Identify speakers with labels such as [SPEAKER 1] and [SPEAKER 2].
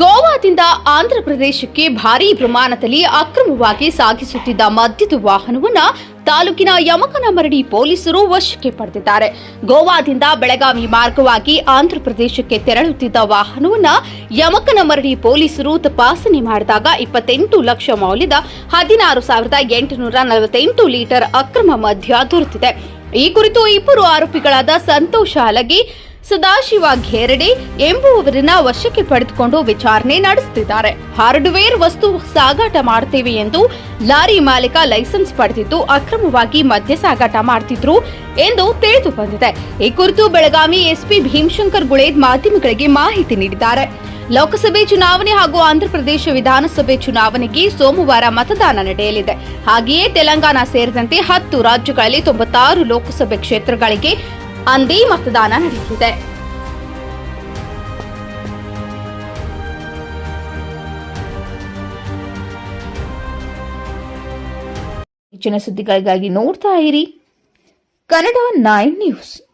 [SPEAKER 1] ಗೋವಾದಿಂದ ಆಂಧ್ರಪ್ರದೇಶಕ್ಕೆ ಭಾರೀ ಪ್ರಮಾಣದಲ್ಲಿ ಅಕ್ರಮವಾಗಿ ಸಾಗಿಸುತ್ತಿದ್ದ ಮದ್ಯದ ವಾಹನವನ್ನ ತಾಲೂಕಿನ ಯಮಕನಮರಡಿ ಪೊಲೀಸರು ವಶಕ್ಕೆ ಪಡೆದಿದ್ದಾರೆ. ಗೋವಾದಿಂದ ಬೆಳಗಾವಿ ಮಾರ್ಗವಾಗಿ ಆಂಧ್ರಪ್ರದೇಶಕ್ಕೆ ತೆರಳುತ್ತಿದ್ದ ವಾಹನವನ್ನ ಯಮಕನಮರಡಿ ಪೊಲೀಸರು ತಪಾಸಣೆ ಮಾಡಿದಾಗ ಇಪ್ಪತ್ತೆಂಟು ಲಕ್ಷ ಮೌಲ್ಯದ ಹದಿನಾರು ಸಾವಿರದ ಎಂಟುನೂರ ನಲವತ್ತೆಂಟು ಲೀಟರ್ ಅಕ್ರಮ ಮದ್ಯ ದೊರೆತಿದೆ. ಈ ಕುರಿತು ಇಬ್ಬರು ಆರೋಪಿಗಳಾದ ಸಂತೋಷ ಹಲಗಿ ಸದಾಶಿವ ಘೇರಡೆ ಎಂಬುವವರನ್ನ ವಶಕ್ಕೆ ಪಡೆದುಕೊಂಡು ವಿಚಾರಣೆ ನಡೆಸುತ್ತಿದ್ದಾರೆ. ಹಾರ್ಡ್ವೇರ್ ವಸ್ತು ಸಾಗಾಟ ಮಾಡ್ತೇವೆ ಎಂದು ಲಾರಿ ಮಾಲೀಕ ಲೈಸೆನ್ಸ್ ಪಡೆದಿದ್ದು ಅಕ್ರಮವಾಗಿ ಮದ್ಯ ಸಾಗಾಟ ಮಾಡ್ತಿದ್ರು ಎಂದು ತಿಳಿದು ಬಂದಿದೆ. ಈ ಕುರಿತು ಬೆಳಗಾವಿ ಎಸ್ಪಿ ಭೀಮಶಂಕರ್ ಗುಳೇದ್ ಮಾಧ್ಯಮಗಳಿಗೆ ಮಾಹಿತಿ ನೀಡಿದ್ದಾರೆ. ಲೋಕಸಭೆ ಚುನಾವಣೆ ಹಾಗೂ ಆಂಧ್ರಪ್ರದೇಶ ವಿಧಾನಸಭೆ ಚುನಾವಣೆಗೆ ಸೋಮವಾರ ಮತದಾನ ನಡೆಯಲಿದೆ. ಹಾಗೆಯೇ ತೆಲಂಗಾಣ ಸೇರಿದಂತೆ ಹತ್ತು ರಾಜ್ಯಗಳಲ್ಲಿ ತೊಂಬತ್ತಾರು ಲೋಕಸಭೆ ಕ್ಷೇತ್ರಗಳಿಗೆ ಅಂದೇ ಮತದಾನ ನಡೆಯಲಿದೆ ಹೆಚ್ಚಿನ ಸುದ್ದಿಗಳಿಗಾಗಿ ನೋಡ್ತಾ ಇರಿ. Kannada nine news.